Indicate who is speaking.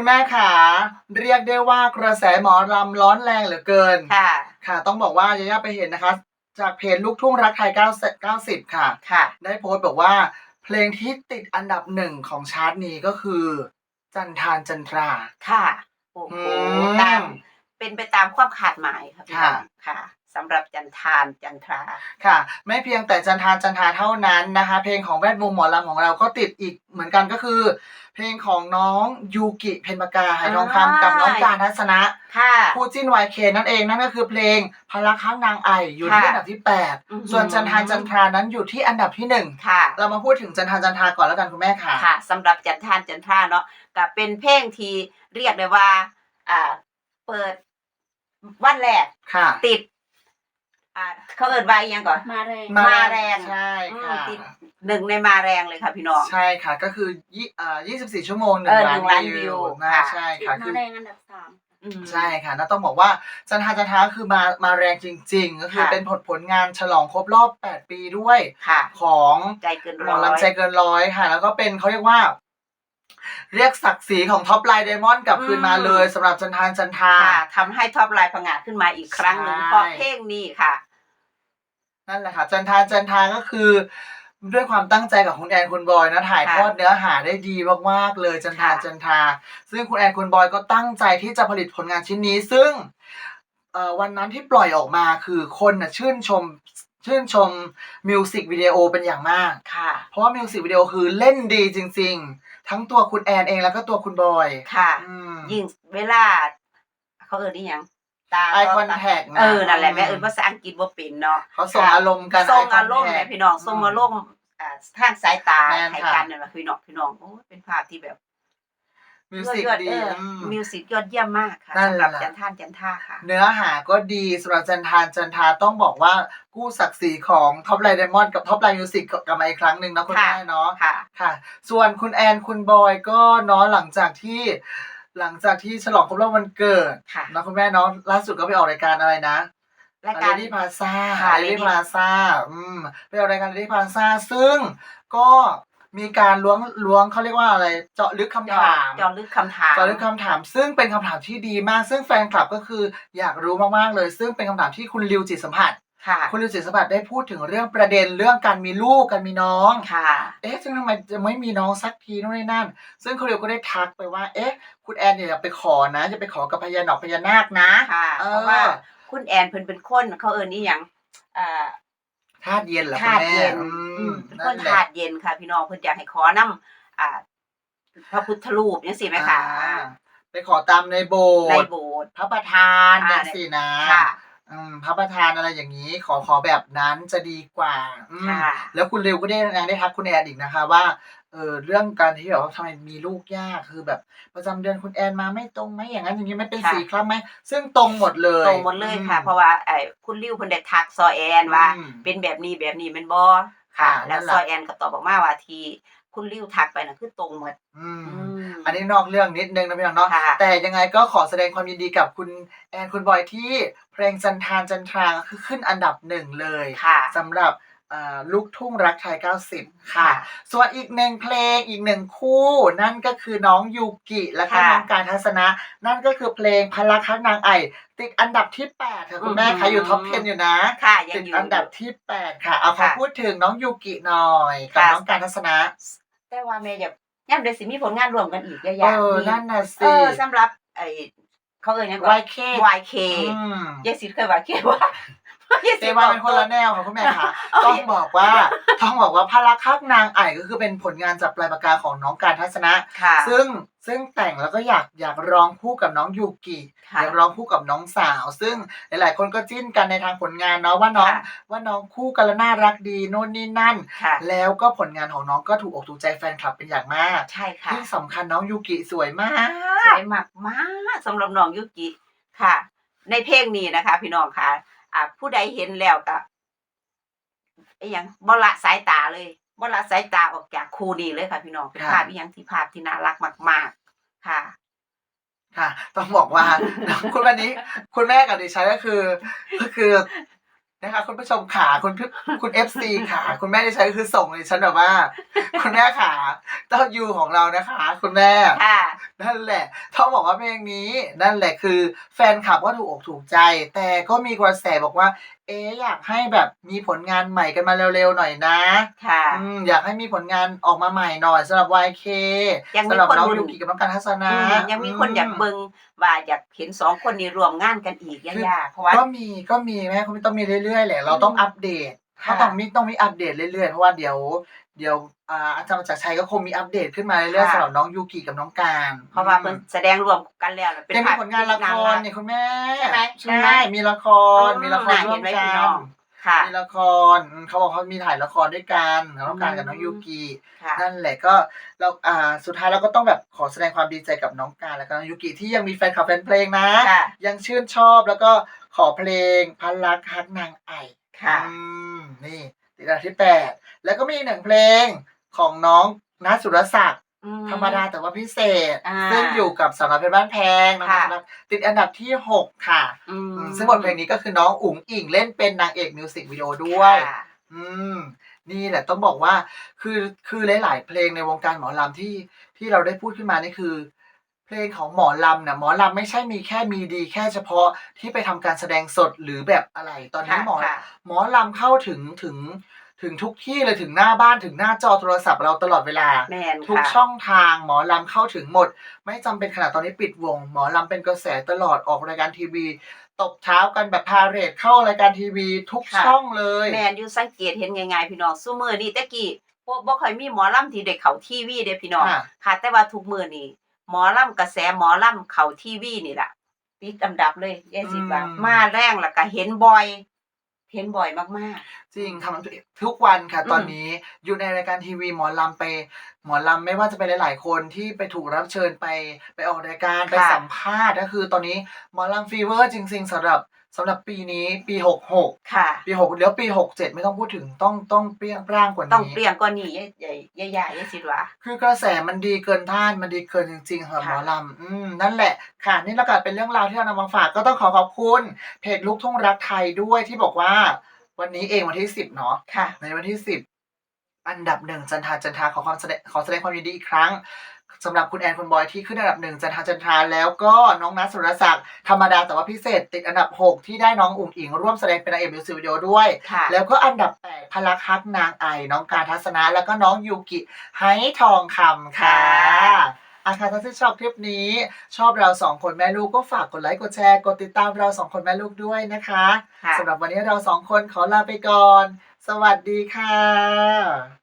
Speaker 1: คุณแม่ขาเรียกได้ว่ากระแสหมอลำร้อนแรงเหลือเกิน
Speaker 2: ค่ะ
Speaker 1: ค่ะ ต้องบอกว่ายาย่าไปเห็นนะคะ จากเพจลูกทุ่งรักไทย9 90 ค่ะ
Speaker 2: ค่ะ
Speaker 1: ได้โพสต์บอกว่า เพลงที่ติดอันดับหนึ่งของชาร์ตนี้ก็คือ จันทานจันทรา
Speaker 2: ค่ะ โอ้โห
Speaker 1: อืม
Speaker 2: ตามเป็นไปตามความขาดหมายค่ะพี่น้อง
Speaker 1: ค่ะ
Speaker 2: ค่ะ สำหรับจันทานจันทรา
Speaker 1: ค่ะ ไม่เพียงแต่จันทานจันทราเท่านั้นนะคะ เพลงของแวดวงหมอลำของเราก็ติดอีกเหมือนกันก็คือ เพลงของน้องยูกิเพนปากาหายทองคำกับน้องการทัศนะ
Speaker 2: ค่ะ
Speaker 1: คู่จิ้นวายเคนั่นเองนั่นก็คือเพลงพลักข้างนางไออยู่ที่
Speaker 2: ค่ะ
Speaker 1: อันดับที่
Speaker 2: อือหือ
Speaker 1: 8ส่วนจันทานจันทรานั้นอยู่ที่อันดับที่หนึ่ง
Speaker 2: ค่ะ
Speaker 1: เรามาพูดถึงจันทานจันทราก่อนแล้วกันคุณแม่ค่ะ
Speaker 2: ค่ะสำหรับจันทานจันทราเนาะก็เป็นเพลงที่เรียกได้ว่าอ่าเปิดวันแรก
Speaker 1: ค่ะ
Speaker 2: ติด อ่าเขาเอิดไว้ยังก่อน
Speaker 3: มาแรง
Speaker 2: มาแรง
Speaker 1: ใช่ค่ะ
Speaker 2: อืมติด หนึ่งในมาแรงเลยค่ะพี่น้อง
Speaker 1: ใช่ค่ะก็คือยี่อ่า24 ชั่วโมงหนึ่
Speaker 2: เองอ
Speaker 1: ล้า
Speaker 2: หนึ่
Speaker 1: น
Speaker 2: งล้าน
Speaker 1: วิ
Speaker 2: วิ
Speaker 1: ว
Speaker 2: ว
Speaker 1: นะ
Speaker 2: ค่ะ
Speaker 1: ใช่
Speaker 3: ติด
Speaker 1: ค่ะ
Speaker 3: มา
Speaker 1: คือ
Speaker 3: แรงอันดับสาม
Speaker 2: อืม
Speaker 1: ใช่ค่ะน่าต้องบอกว่าจันทานจันทราคือมามาแรงจริง ๆ ก็คือ
Speaker 2: ค่ะ
Speaker 1: เป็นผลผลงานฉลองครบรอบ 8 ปีด้วย
Speaker 2: ค่ะ
Speaker 1: ของ
Speaker 2: ใจเกิน
Speaker 1: หม
Speaker 2: ร้
Speaker 1: อ
Speaker 2: อย
Speaker 1: ลำใจเกินร้อยค่ะ แล้วก็เป็นเขาเรียกว่า เรียกศักดิ์ศรีของท็อปไลน์ไดมอนด์กลับคืนมาเลยสำหรับจันทานจันทรา
Speaker 2: ค่ะทำให้ท็อปไลน์ผงาดขึ้นมาอีกครั้งหนึ่ง
Speaker 1: ใช่
Speaker 2: เพราะเพลงนี้ค่ะ
Speaker 1: นั่นแหละค่ะจันทานจันทราก็คือ ด้วยความตั้งใจกับคุณแอนคุณบอยนะถ่ายทอดเนื้อหาได้ดีมากๆเลยจันทาน
Speaker 2: ค่ะ
Speaker 1: จันทราซึ่งคุณแอนคุณบอยก็ตั้งใจที่จะผลิตผลงานชิ้นนี้ ซึ่งเอ่อวันนั้นที่ปล่อยออกมาคือคนน่ะชื่นชมชื่นชมมิวสิกวิดีโอเป็นอย่างมาก
Speaker 2: ค่ะ
Speaker 1: เพราะว่ามิวสิกวิดีโอคือเล่นดีจริง ๆ ทั้งตัวคุณแอนเองแล้วก็ตัวคุณบอย
Speaker 2: ค่ะ
Speaker 1: อืม
Speaker 2: ยิ่งเวลา เขาเอินนี่ยัง ตา
Speaker 1: Eye contact นะ
Speaker 2: เออนั่นแหละแม่เอินภาษาอังกฤษว่าเป็นเนาะ
Speaker 1: เขาส่ง
Speaker 2: ค่ะ
Speaker 1: อารมณ์กัน
Speaker 2: ส่ง
Speaker 1: eye
Speaker 2: อารมณ์
Speaker 1: contact
Speaker 2: แม่พี่น้องส่งอารมณ์อ่าทางสายตา
Speaker 1: แม่น
Speaker 2: ให้
Speaker 1: ค่ะ
Speaker 2: กันเนี่ยนะพี่น้องพี่น้องโอ้ยเป็นภาพที่แบบ
Speaker 1: มิวสิก
Speaker 2: ยอด
Speaker 1: ดี
Speaker 2: เออ
Speaker 1: อืม
Speaker 2: มิวสิกยอดเยี่ยมมากค่ะ
Speaker 1: นั่น
Speaker 2: สำหรับ
Speaker 1: แหละ
Speaker 2: จันท่านจันท่าค่ะ
Speaker 1: เนื้อหาก็ดีสำหรับจันทานจันทาต้องบอกว่ากู้ศักดิ์ศรีของท็อปไลน์ไดมอนด์กับท็อปไลน์มิวสิกกลับมาอีกครั้งหนึ่งนะคุณ
Speaker 2: ค่ะ
Speaker 1: แม่เนาะ
Speaker 2: ค่ะ
Speaker 1: ค่ะ ส่วนคุณแอนคุณบอยก็เนาะหลังจากที่ หลังจากที่ฉลองครบรอบวันเกิด
Speaker 2: ค่ะ
Speaker 1: นะคุณแม่เนาะล่าสุดก็ไปออกรายการอะไรนะ
Speaker 2: รายการ
Speaker 1: เลดี้พาซา
Speaker 2: ค่ะ
Speaker 1: เลดี้
Speaker 2: Lady
Speaker 1: พาซาอืมไปออกรายการเลดี้พาซาซึ่งก็มีการล้วงล้วงเขาเรียกว่าอะไร เจาะลึกคำ
Speaker 2: จอ
Speaker 1: ถาม
Speaker 2: จอลึกคำถาม
Speaker 1: เจาะลึกคำถาม ซึ่งเป็นคำถามที่ดีมาก ซึ่งแฟนคลับก็คืออยากรู้มากๆเลย ซึ่งเป็นคำถามที่คุณริวจิตสัมผัส
Speaker 2: ค่ะ
Speaker 1: คุณริวจิตสัมผัสได้พูดถึงเรื่องประเด็นเรื่องการมีลูกการมีน้อง
Speaker 2: ค่ะ
Speaker 1: เอ๊ะ ซึ่งทำไมจะไม่มีน้องสักทีนู่นนี่นั่น ซึ่งคุณริวก็ได้ทักไปว่า เอ๊ะ คุณแอนเนี่ยอย่าไปขอนะอย่าไปขอกับพญานาคพญานาคนะ
Speaker 2: ค่ะ
Speaker 1: เออ
Speaker 2: เพราะว่าคุณแอนเพิ่นเป็นคนเขาเอินนี่ยังอ่า
Speaker 1: ธาตุเย็นเหรอคุณ
Speaker 2: ธาตุ
Speaker 1: แม่
Speaker 2: เย็น
Speaker 1: อื
Speaker 2: อื
Speaker 1: ม
Speaker 2: มเป็นค
Speaker 1: นั่
Speaker 2: น
Speaker 1: นแหละ
Speaker 2: ธาตุเย็นค่ะ พี่น้องเพิ่นอยากให้ขอนำอ่า พระพุทธรูปจังซี่ไหมคะ
Speaker 1: อ่าไปขอตามในโบส
Speaker 2: ใน
Speaker 1: ถ์
Speaker 2: โบสถ์
Speaker 1: พระประธาน
Speaker 2: อ่า
Speaker 1: อย่างสินะ
Speaker 2: ค่ะ
Speaker 1: อืม พระประธานอะไรอย่างนี้ ขอขอแบบนั้นจะดีกว่าอืม
Speaker 2: ค่ะ
Speaker 1: แล้วคุณริวก็ได้ยังได้ทักคุณแอนอีกนะคะว่าเออเรื่องการที่แบบว่าทำไมมีลูกยากคือแบบประจำเดือนคุณแอนมาไม่ตรงไหมอย่างนั้นอย่างนี้ไม่เป็น
Speaker 2: ค่ะ
Speaker 1: สีคล้ำไหมซึ่งตรงหมดเลย
Speaker 2: ตรงหมดเลยค่ะ
Speaker 1: อืม
Speaker 2: เพราะว่าไอ้คุณริ้วเพิ่นได้ทักซอแอนว่า
Speaker 1: อืม
Speaker 2: เป็นแบบนี้แบบนี้แม่นบ่ค่ะ
Speaker 1: ค่ะ
Speaker 2: แล้ว
Speaker 1: นั่นแหละ
Speaker 2: ซอแอนก็ตอบออกมาว่าที่คุณริ้วทักไปน่ะคือตรงหมด
Speaker 1: อืม
Speaker 2: อื ม
Speaker 1: อันนี้นอกเรื่องนิดนึงนะพี่น้องเนาะ
Speaker 2: ค่ะ
Speaker 1: แต่ยังไงก็ขอแสดงความยินดีกับคุณแอนคุณบอยที่เพลงจันทานจันทราคือขึ้นอันดับหนึ่งเลย
Speaker 2: ค่ะ
Speaker 1: สำหรับอ่าลูกทุ่งรักไทย 90 ค่ะ
Speaker 2: ค่ะ
Speaker 1: ส่วนอีกหนึ่งเพลงอีกหนึ่งคู่ นั่นก็คือน้องยูกิและก็
Speaker 2: ค่ะ
Speaker 1: น้องการทัศนะ นั่นก็คือเพลงพลักคักนางไอ ติดอันดับที่ 8 ค่ะคุณแม่
Speaker 2: อื
Speaker 1: คะ
Speaker 2: ม
Speaker 1: อยู่ท็อป 10 อยู่นะ
Speaker 2: ค่ะยั
Speaker 1: ติ
Speaker 2: ง
Speaker 1: ด
Speaker 2: อยู่
Speaker 1: อันดับที่ 8 ค่ะ เอาขอ
Speaker 2: ค่ะ
Speaker 1: พูดถึงน้องยูกิหน่อยกับ
Speaker 2: ค่ะ
Speaker 1: น้องการทัศนะ
Speaker 2: แต่ว่าแม่อยาก ย่ำได้สิมีผลงานรวมกันอีกเยอะ
Speaker 1: เอ
Speaker 2: แยะ
Speaker 1: อ
Speaker 2: มี
Speaker 1: นั่นน่ะ
Speaker 2: เอ
Speaker 1: สิ
Speaker 2: อสำหรับไอ้เขาเอ่ยยังก่อน
Speaker 1: YK
Speaker 2: YK
Speaker 1: อืม
Speaker 2: ยายสิทธิ์เคย YK ว่า
Speaker 1: เตว่าเป็นคนละแนวค่ะคุณแม่ค่ะ
Speaker 2: เอา
Speaker 1: ต้องบอกว่าต้องบอกว่าพลักคักนางไอก็คือเป็นผลงานจากปลายปากกาของน้องการทัศนะ
Speaker 2: ค่ะ
Speaker 1: ซึ่งซึ่งแต่งแล้วก็อยากอยากร้องคู่กับน้องยูกิ
Speaker 2: ค่ะ
Speaker 1: อยากร้องคู่กับน้องสาว ซึ่งหลาย ๆ คนก็จิ้นกันในทางผลงานเนาะว่าน้อง
Speaker 2: ค่ะ
Speaker 1: ว่าน้องคู่กันแล้วน่ารักดีโน่นนี่นั่น
Speaker 2: ค่ะ
Speaker 1: แล้วก็ผลงานของน้องก็ถูกอกถูกใจแฟนคลับเป็นอย่างมาก
Speaker 2: ใช่ค่ะ
Speaker 1: ที่สำคัญน้องยูกิสวยมาก
Speaker 2: สวยมากมากๆสำหรับน้องยุกิค่ะ ในเพลงนี้นะคะ พี่น้องค่ะ อ่าผู้ใดเห็นแล้วก็ไอ้หยังบละสายตาเลยบละสายตาออกจากครูดีเลยค่ะพี่น้องเป็น
Speaker 1: ค่ะ
Speaker 2: ภาพอีหยังที่ภาพที่น่ารักมาก ๆ ค่ะ
Speaker 1: ค่ะ ต้องบอกว่า คุณวันนี้ คุณแม่กับดิฉันก็คือ ก็คือนะคะคุณผู้ชมขาคุณพี่คุณเอฟซีขาคุณแม่ที่ใช้คือส่งเลยฉันแบบว่า คุณแม่ขาเต้ายูของเรานะคะ คุณแม่
Speaker 2: ค่ะ
Speaker 1: นั่นแหละต้องบอกว่าเพลงนี้นั่นแหละคือ แฟนคลับก็ถูกอกถูกใจ แต่ก็มีกระแสบอกว่า เอ๊ะอยากให้แบบมีผลงานใหม่กันมาเร็วๆหน่อยนะ
Speaker 2: ค่ะ
Speaker 1: อืมอยากให้มีผลงานออกมาใหม่หน่อยสำหรับ YK
Speaker 2: ยังมี
Speaker 1: สำหรับ
Speaker 2: คน
Speaker 1: น้อง
Speaker 2: รุ่น
Speaker 1: ยูกิกับน้องการทัศนะ
Speaker 2: อืมยังมีคนอยากเบิ่งว่าอยากเห็นสองคนนี้รวมงานกันอีกย่าๆเพราะว่า
Speaker 1: ก็มีก็มีแม่คุณต้องมีเรื่อยๆแหละเราต้องอัปเดต
Speaker 2: ค่ะ
Speaker 1: ถ้าต้องมีต้องมีอัปเดตเรื่อยๆเพราะว่าเดี๋ยว เดี๋ยวอ่าอาจารย์ประจักรชัยก็คงมีอัปเดตขึ้นมาเรื่อยๆสำหรับน้องยูกิกับน้องการ
Speaker 2: เพราะว่าเพิ่นแสดงรวมกันแล้วเป็น
Speaker 1: ยังมี
Speaker 2: ภาพ
Speaker 1: ผลงานละคร
Speaker 2: หง
Speaker 1: เนี่ ยคุณแม่
Speaker 2: ใช่ไหม
Speaker 1: ใช่ไหมมีละคร มีละคร
Speaker 2: น่า
Speaker 1: ร่ว
Speaker 2: เห็
Speaker 1: ม
Speaker 2: นไหม
Speaker 1: กั
Speaker 2: พี่น้อนงค่ะ
Speaker 1: มีละครอืมเขาบอกเขามีถ่ายละครด้วยกันน้องการกับน้องยูกิ
Speaker 2: ค่ะ
Speaker 1: นั่นแหละก็เราอ่าสุดท้ายเราก็ต้องแบบขอแสดงความดีใจกับน้องการและก็น้องยูกิที่ยังมีแฟนคลับแฟนเพลงนะ
Speaker 2: ค่ะ
Speaker 1: ยังชื่นชอบแล้วก็ขอเพลงพันลักฮักนางไอ
Speaker 2: ค่ะ
Speaker 1: อืมนี่ ติดอันดับที่แปดแล้วก็มีอีกหนึ่งเพลงของน้องนัทสุรศักดิ์
Speaker 2: อื
Speaker 1: ธรรมดาแต่ว่าพิเศษ
Speaker 2: อ่า
Speaker 1: ซึ่งอยู่กับสาวน้อยเพชรบ้านแพงนะ
Speaker 2: ค่ะ
Speaker 1: คะติดอันดับที่หกค่ะ
Speaker 2: อืม
Speaker 1: อืมซึ่งบทเพลงนี้ก็คือน้องอุ๋งอิงเล่นเป็นนางเอกมิวสิกวิดีโอด้วย
Speaker 2: ค่ะ
Speaker 1: อืม นี่แหละต้องบอกว่า คือคือหลาย ๆ เพลงในวงการหมอลำที่ที่เราได้พูดขึ้นมานี่คือ เพลงของหมอลำเนี่ยหมอลำไม่ใช่มีแค่มีดี แค่เฉพาะที่ไปทำการแสดงสดหรือแบบอะไร ตอนนี้
Speaker 2: ค่ะ
Speaker 1: หมอ
Speaker 2: ค่ะ
Speaker 1: หมอลำเข้าถึงถึงถึงทุกที่เลยถึงหน้าบ้านถึงหน้าจอโทรศัพท์เราตลอดเวลา
Speaker 2: แมน
Speaker 1: ทุก
Speaker 2: ค่ะ
Speaker 1: ช่องทางหมอลำเข้าถึงหมด ไม่จำเป็นขนาดตอนนี้ปิดวง หมอลำเป็นกระแสตลอดออกรายการทีวี ตบเท้ากันแบบพาเหรดเข้ารายการทีวี ทุก
Speaker 2: ค่ะ
Speaker 1: ช่องเลย
Speaker 2: แมนอยู่สังเกตเห็นง่ายๆพี่น้องซุมื้อนี้แต่กี้พวกบ่ค่อยมีหมอลำที่ได้เข้าทีวีเด้พี่น้อง
Speaker 1: ค่ะ
Speaker 2: ค่ะ แต่ว่าทุกมื้อนี้ หมอลำกระแสหมอลำเข้าทีวีนี่ล่ะติดอันดับเลยยายสิว่ามาแรงแล้วก็เห็นบ่อย เห็นบ่อยมาก
Speaker 1: จริงทำทุกวันค่ะ
Speaker 2: อืม
Speaker 1: ตอนนี้อยู่ในรายการทีวีหมอลำไป หมอลำไม่ว่าจะเป็นหลาย ๆ คนที่ไปถูกรับเชิญไปไปออกรายการไป
Speaker 2: ค่ะ
Speaker 1: สัมภาษณ์ก็คือตอนนี้หมอลำฟีเวอร์จริง ๆสำหรับ สำหรับปีนี้ปีหกหก
Speaker 2: ๆค่ะ
Speaker 1: ปีหกเดี๋ยวปีหกเจ็ดไม่ต้องพูดถึงต้องต้องเปรี้ยงปร้างกว่านี้
Speaker 2: ต้องเปลี่ยนกว่านี้ยายยายยายยายยายสิว่า
Speaker 1: คือกระแสมันดีเกินท่านมันดีเกินจริงๆค่ะหม
Speaker 2: ค่ะ
Speaker 1: อลำอืมนั่นแหละค่ะ นี่แล้วก็เป็นเรื่องราวที่เรานำมาฝากก็ต้องขอขอบคุณเพจลูกทุ่งรักไทยด้วยที่บอกว่า วันนี้เองวันที่สิบเนาะ
Speaker 2: ค่ะ
Speaker 1: ในวันที่สิบอันดับหนึ่งจันทราจันทราขอความแสดงขอแสดงความยินดีอีกครั้ง สำหรับคุณแอนคุณบอยที่ขึ้นอันดับหนึ่งจันทราจันทราแล้วก็น้องนัทสุรศักดิ์ธรรมดาแต่ว่าพิเศษ ติดอันดับหกที่ได้น้องอุ๋งอิง ร่วมแสดงเป็นนางเอกมิวสิกวิดีโอด้วย
Speaker 2: ค่ะ
Speaker 1: แล้วก็อันดับแปดพลักฮักนางไอ น้องการทัศนะ แล้วก็น้องยูกิไฮทองคำค่ะ
Speaker 2: ค่ะ
Speaker 1: อาคารทัศน์ชอบคลิปนี้ ชอบเราสองคนแม่ลูกก็ฝากกดไลค์กดแชร์กดติดตามเราสองคนแม่ลูกด้วยนะคะ
Speaker 2: ค่ะ
Speaker 1: สำหรับวันนี้เราสองคนขอลาไปก่อน สวัสดีค่ะ